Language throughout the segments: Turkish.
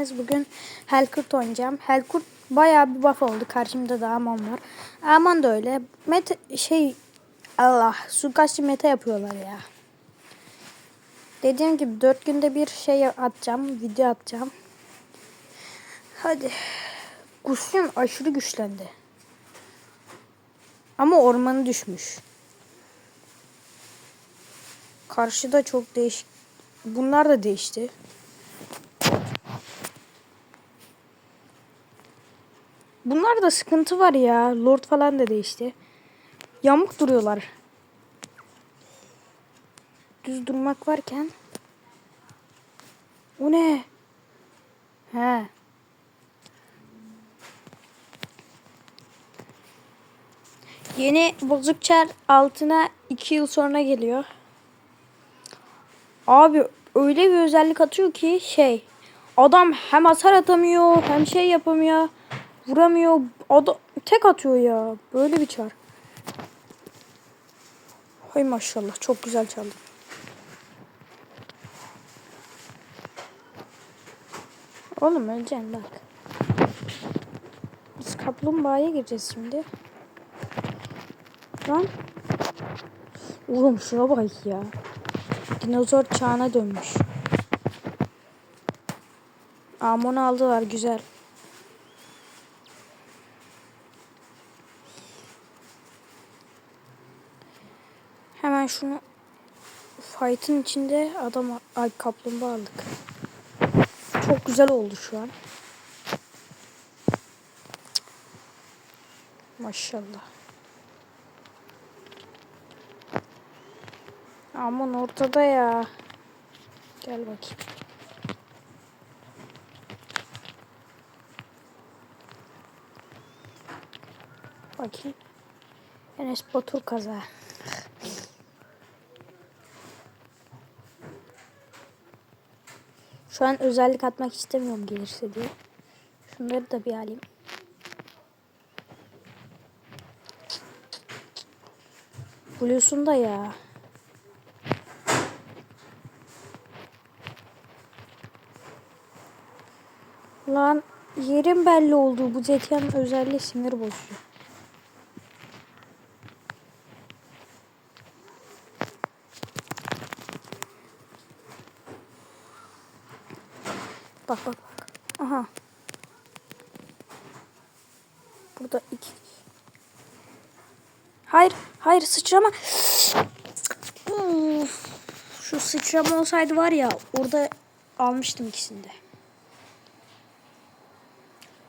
Bugün Helkurt oynayacağım. Helkurt bayağı bir buff oldu. Karşımda da Amon var. Amon da öyle. Meta şey Allah suikastçı meta yapıyorlar ya. Dediğim gibi 4 günde bir şey atacağım. Video atacağım. Hadi. Gusion aşırı güçlendi. Ama ormanı düşmüş. Karşıda çok değişik. Bunlar da değişti. Bunlar da sıkıntı var ya. Lord falan da değişti. Yamuk duruyorlar. Düz durmak varken. O ne? He. Yeni bozukçer altına 2 yıl sonra geliyor. Abi öyle bir özellik atıyor ki şey adam hem hasar atamıyor hem şey yapamıyor vuramıyor adam tek atıyor ya böyle bir çar. Hay maşallah çok güzel çaldı. Oğlum öleceksin bak. Biz kaplumbağaya gireceğiz şimdi. Lan. Oğlum şuna bak ya. Dinozor çağına dönmüş. Amon aldılar güzel. Şunu fight'ın içinde adam ay kaplumbağa aldık. Çok güzel oldu şu an. Maşallah. Aman ortada ya. Gel bakayım. Bakayım. Enes Batur kaza. Şu an özellik atmak istemiyorum gelirse diye. Şunları da bir alayım. Blue'sun da ya. Lan yerim belli oldu. Bu Zetia'nın özelliği sinir bozucu. Bak bak bak. Aha. Burada iki. Hayır sıçrama. Uf. Şu sıçrama olsaydı var ya orada almıştım ikisini de.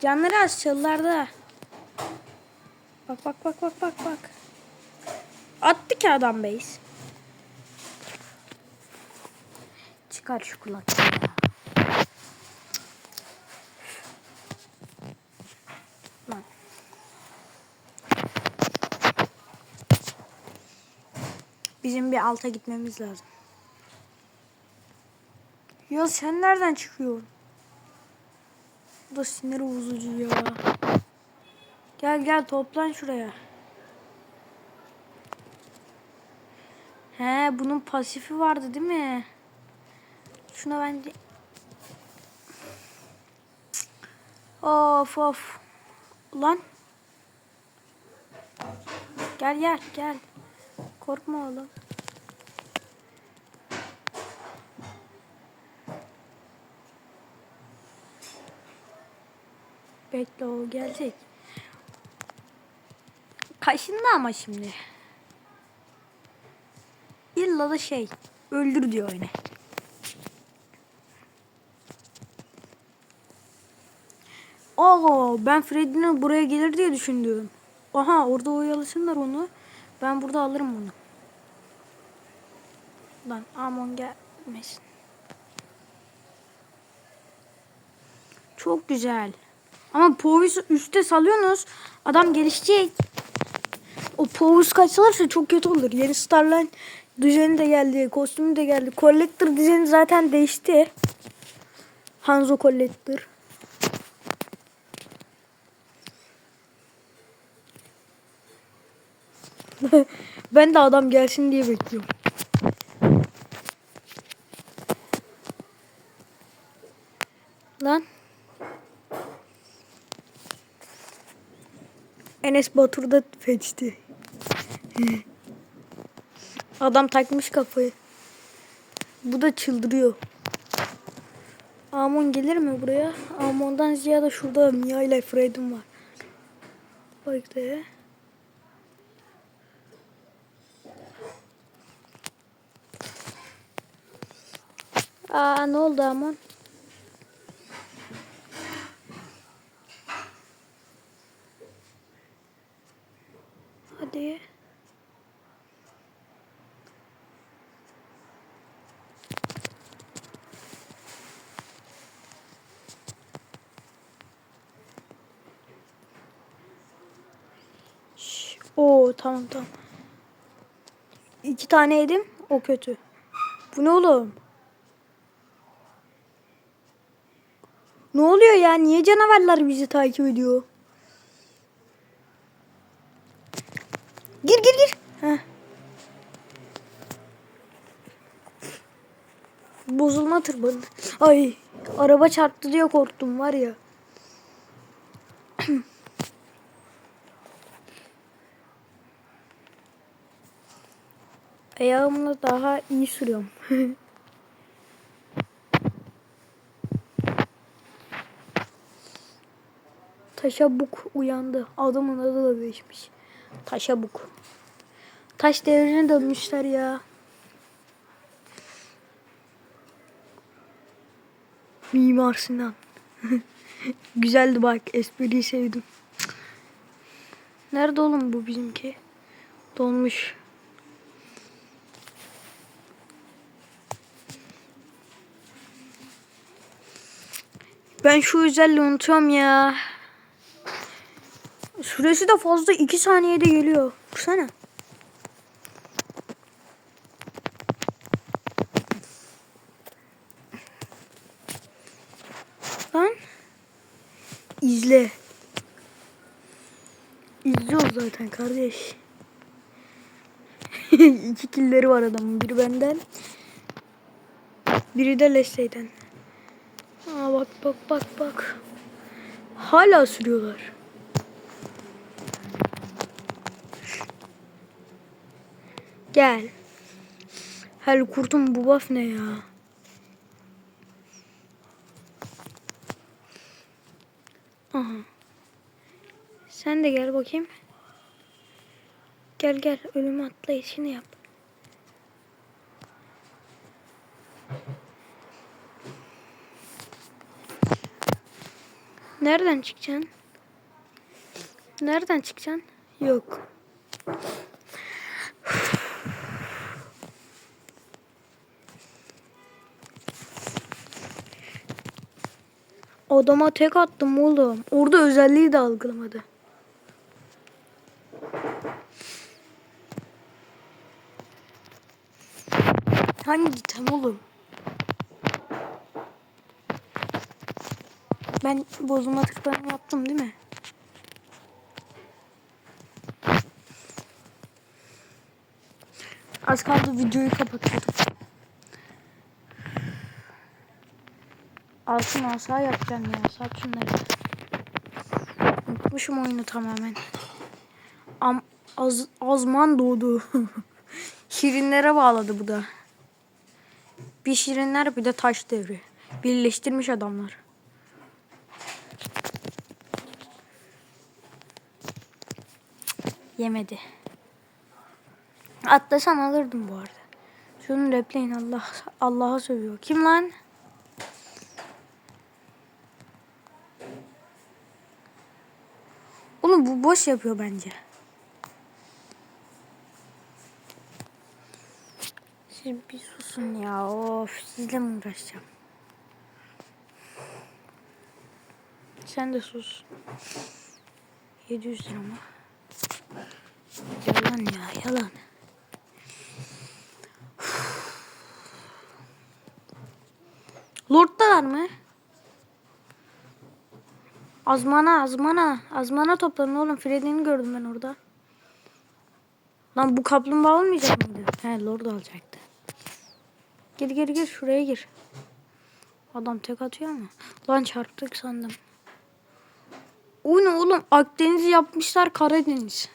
Canları az çalılarda. Bak bak bak bak bak bak. Attı ki adam base. Çıkar şu kulaklığı Bizim bir alta gitmemiz lazım. Ya sen nereden çıkıyorsun? Bu da sinir bozucu ya. Gel gel toplan şuraya. He bunun pasifi vardı değil mi? Şuna bence... Of of. Ulan. Gel gel gel. Korkma oğlum. Bekle o gelecek. Kaşındı ama şimdi. İlla da şey öldür diyor yine. Aa ben Freddy'nin buraya gelir diye düşündüm. Aha orada oyalasınlar onu. Ben burada alırım onu. Lan Amon gelmesin. Çok güzel. Ama Povis'i üstte salıyorsunuz. Adam gelişecek. O Povis kaçılırsa çok kötü olur. Yeni Starline düzeni de geldi. Kostümü de geldi. Collector düzeni zaten değişti. Hanzo Collector. ben de adam gelsin diye bekliyorum. Lan. Enes Batur da feçti. Adam takmış kafayı. Bu da çıldırıyor. Amon gelir mi buraya? Amon'dan ziyade şurada Mia ile Fred'im var. Bak da Aa ne oldu Amon? Hadi. Oo tamam tamam. İki tane yedim. O kötü. Bu ne oğlum? Ne oluyor ya? Niye canavarlar bizi takip ediyor? Gir gir gir. Heh. Bozulma tırmanı. Ay araba çarptı diye korktum var ya. Ayağımla daha iyi sürüyorum. Taşabuk uyandı. Adamın adı da değişmiş. Taşabuk. Taş devrine dönmüşler ya. Mimar Sinan. Güzeldi bak. Espriyi sevdim. Nerede oğlum bu bizimki? Donmuş. Ben şu özelliği unutuyorum ya. Süresi de fazla 2 saniyede geliyor. Baksana. Lan. İzle. İzliyoruz zaten kardeş. İki killeri var adamın. Biri benden. Biri de Leslie'den. Aa bak bak bak bak. Hala sürüyorlar. Gel. Hel kurtum bu buff ne ya? Aha. Sen de gel bakayım. Gel gel ölümü atla işini yap. Nereden çıkacaksın? Nereden çıkacaksın? Yok. Adama tek attım oğlum. Orada özelliği de algılamadı. Hangi item oğlum? Ben bozulma tıklarını yaptım değil mi? Az kaldı videoyu kapatıyorum. Altın asa yapacağım ya. Sat şunları. Unutmuşum oyunu tamamen. Am az azman doğdu. Şirinlere bağladı bu da. Bir şirinler bir de taş devri. Birleştirmiş adamlar. Yemedi. Atlasam alırdım bu arada. Şunu repleyin Allah Allah'a sövüyor. Kim lan? Oğlum bu boş yapıyor bence. Siz bir susun ya. Of sizle mi uğraşacağım? Sen de sus. 700 lira mı? Yalan ya yalan. Lord'dalar mı? Azmana azmana. Azmana toplanın oğlum. Freddy'ni gördüm ben orada. Lan bu kaplumbağa olmayacak mıydı? He Lord alacaktı. Gir gir gir şuraya gir. Adam tek atıyor ama. Lan çarptık sandım. O ne oğlum? Akdeniz'i yapmışlar Karadeniz.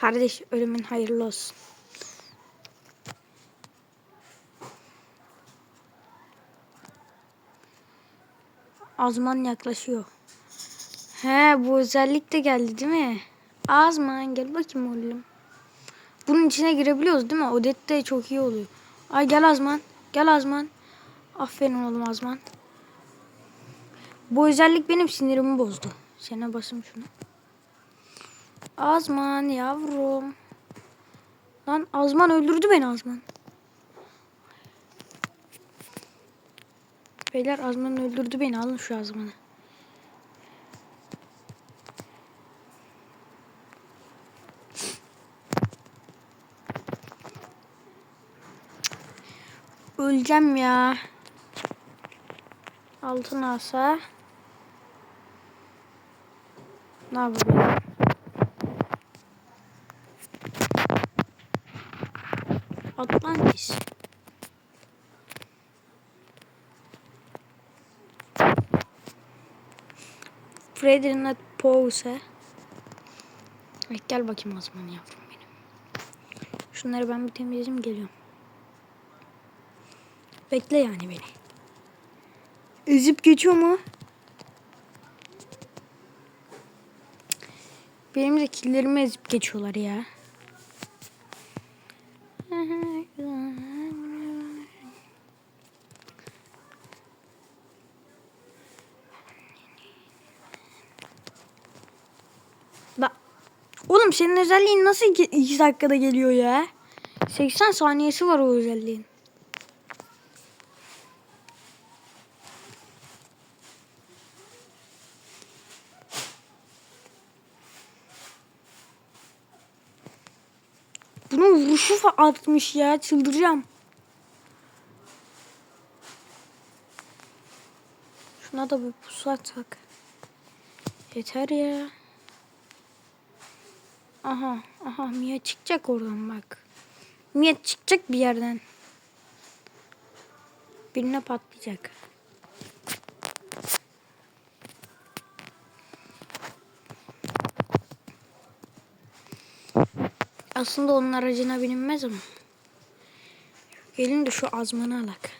Kardeş ölümün hayırlı olsun. Azman yaklaşıyor. He bu özellik de geldi değil mi? Azman gel bakayım oğlum. Bunun içine girebiliyoruz değil mi? Odet de çok iyi oluyor. Ay gel Azman. Gel Azman. Aferin oğlum Azman. Bu özellik benim sinirimi bozdu. Sene basım şunu. Azman yavrum. Lan Azman öldürdü beni Azman. Beyler Azman öldürdü beni. Alın şu Azman'ı. Öleceğim ya. Altın asa. Ne yapayım? Atlantis. Frederick Pose. Evet, gel bakayım Azman yavrum benim. Şunları ben bir temizleyeyim geliyorum. Bekle yani beni. Ezip geçiyor mu? Benim de killerimi ezip geçiyorlar ya. Bak. Oğlum senin özelliğin nasıl 2 dakikada geliyor ya? 80 saniyesi var o özelliğin. Bunun vuruşu artmış ya çıldıracağım. Şuna da bir pusu atsak. Yeter ya. Aha aha Mia çıkacak oradan bak. Mia çıkacak bir yerden. Birine patlayacak. Aslında onun aracına binilmez ama. Gelin de şu azmanı alak.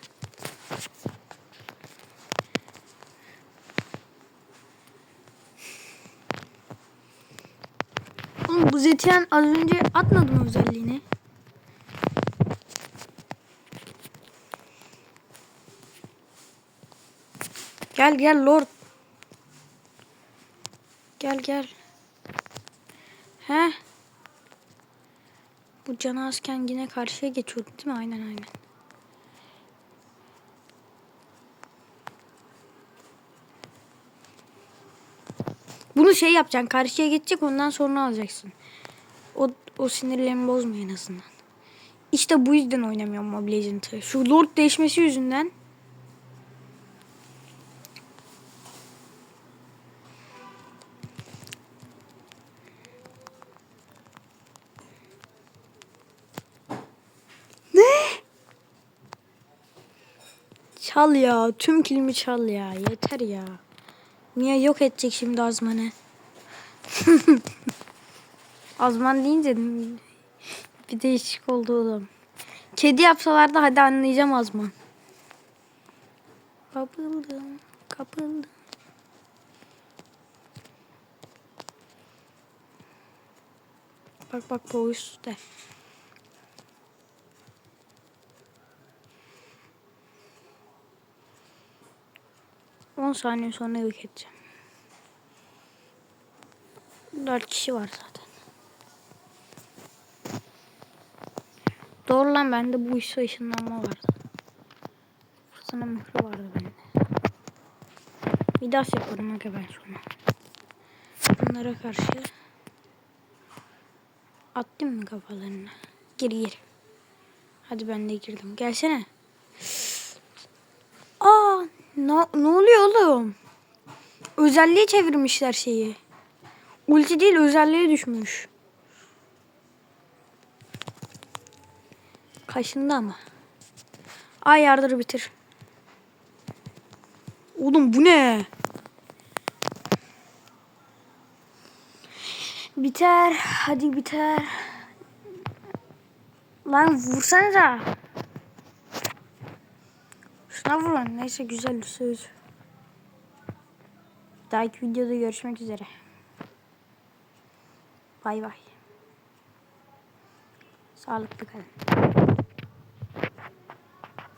Zetiyen az önce atmadı mı özelliğini? Gel gel Lord. Gel gel. He? Bu canı azken yine karşıya geçiyordu değil mi? Aynen aynen. Bunu şey yapacaksın. Karşıya geçecek ondan sonra alacaksın. O, sinirlerimi bozmuyor en azından. İşte bu yüzden oynamıyorum Mobile Legends'ı. Şu Lord değişmesi yüzünden. Çal ya. Tüm kilimi çal ya. Yeter ya. Niye yok edecek şimdi Azman'ı? Azman deyince bir değişik oldu oğlum. Kedi yapsalardı hadi anlayacağım Azman. Kapıldım, kapıldım. Bak bak bu üstte. On saniye sonra yok edeceğim. Dört kişi var zaten. Doğru lan bende bu ISO ışınlanma vardı. Fırtına mührü vardı bende. Midas yaparım aga ben sonra. Bunlara karşı. Attın mı kafalarına? Gir gir. Hadi ben de girdim. Gelsene. Aa, ne, ne oluyor oğlum? Özelliğe çevirmişler şeyi. Ulti değil özelliğe düşmüş. Kaşındı ama. Ay yardır bitir. Oğlum bu ne? Biter. Hadi biter. Lan vursanıza. Şuna vur lan. Neyse güzel söz. Dahaki videoda görüşmek üzere. Bay bay. Sağlıklı kalın.